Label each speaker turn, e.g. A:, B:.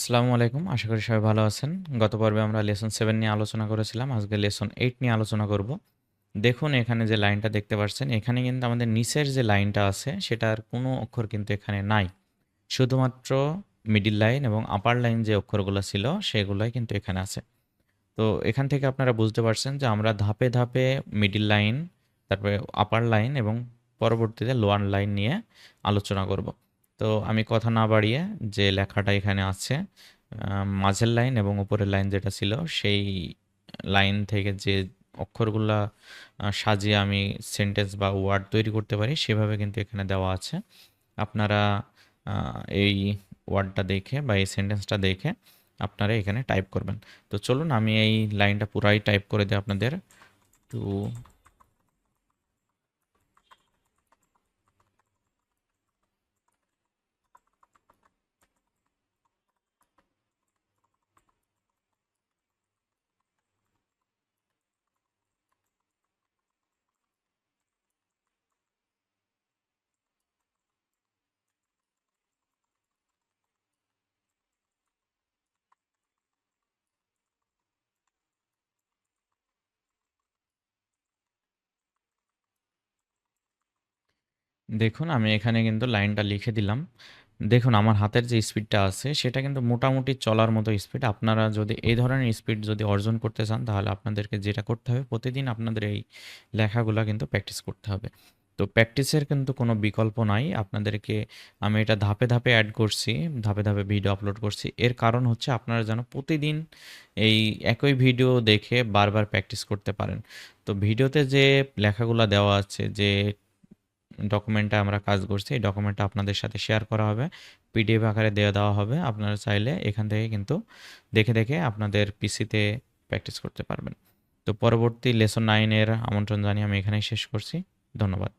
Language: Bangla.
A: আসসালামু আলাইকুম। আশা করি সবাই ভালো আছেন। গত পর্বে আমরা লেসন সেভেন নিয়ে আলোচনা করেছিলাম। আজকে লেসন এইট নিয়ে আলোচনা করব। দেখুন এখানে যে লাইনটা দেখতে পাচ্ছেন এখানে কিন্তু আমাদের নিচের যে লাইনটা আছে, সেটার কোনো অক্ষর কিন্তু এখানে নাই। শুধুমাত্র মিডিল লাইন এবং আপার লাইন যে অক্ষরগুলো ছিল, সেগুলোই কিন্তু এখানে আছে। তো এখান থেকে আপনারা বুঝতে পারছেন যে আমরা ধাপে ধাপে মিডিল লাইন তারপরে আপার লাইন এবং পরবর্তীতে লোয়ার লাইন নিয়ে আলোচনা করব। তো আমি কথা না বাড়িয়ে যে লেখাটা এখানে আছে মাঝের লাইন এবং উপরের লাইন যেটা ছিল, সেই লাইন থেকে যে অক্ষরগুলা সাজিয়ে আমি সেন্টেন্স বা ওয়ার্ড তৈরি করতে পারি, সেভাবে কিন্তু এখানে দেওয়া আছে। আপনারা এই ওয়ার্ডটা দেখে বা এই সেন্টেন্সটা দেখে আপনারা এখানে টাইপ করবেন। তো চলুন, আমি এই লাইনটা পুরাই টাইপ করে দিই আপনাদের। টু দেখুন, আমি এখানে কিন্তু লাইনটা লিখে দিলাম। দেখুন, আমার হাতের যে স্পিডটা আছে, সেটা কিন্তু মোটামুটি চলার মতো স্পিড। আপনারা যদি এই ধরনের স্পিড যদি অর্জন করতে চান, তাহলে আপনাদেরকে যেটা করতে হবে, প্রতিদিন আপনাদের এই লেখাগুলো কিন্তু প্র্যাকটিস করতে হবে। তো প্র্যাকটিসের কিন্তু কোনো বিকল্প নাই। আপনাদেরকে আমি এটা ধাপে ধাপে অ্যাড করছি, ধাপে ধাপে ভিডিও আপলোড করছি। এর কারণ হচ্ছে আপনারা যেন প্রতিদিন এই একই ভিডিও দেখে বারবার প্র্যাকটিস করতে পারেন। তো ভিডিওতে যে লেখাগুলো দেওয়া আছে, যে ডকুমেন্টে আমরা কাজ করছি, এই ডকুমেন্টটা আপনাদের সাথে শেয়ার করা হবে পিডিএফ আকারে দেওয়া দেওয়া হবে, আপনারা চাইলে এখান থেকে কিন্তু দেখে দেখে আপনাদের পিসিতে প্র্যাকটিস করতে পারবেন। তো পরবর্তী লেসন নাইনের আমন্ত্রণ জানিয়ে আমি এখানেই শেষ করছি, ধন্যবাদ।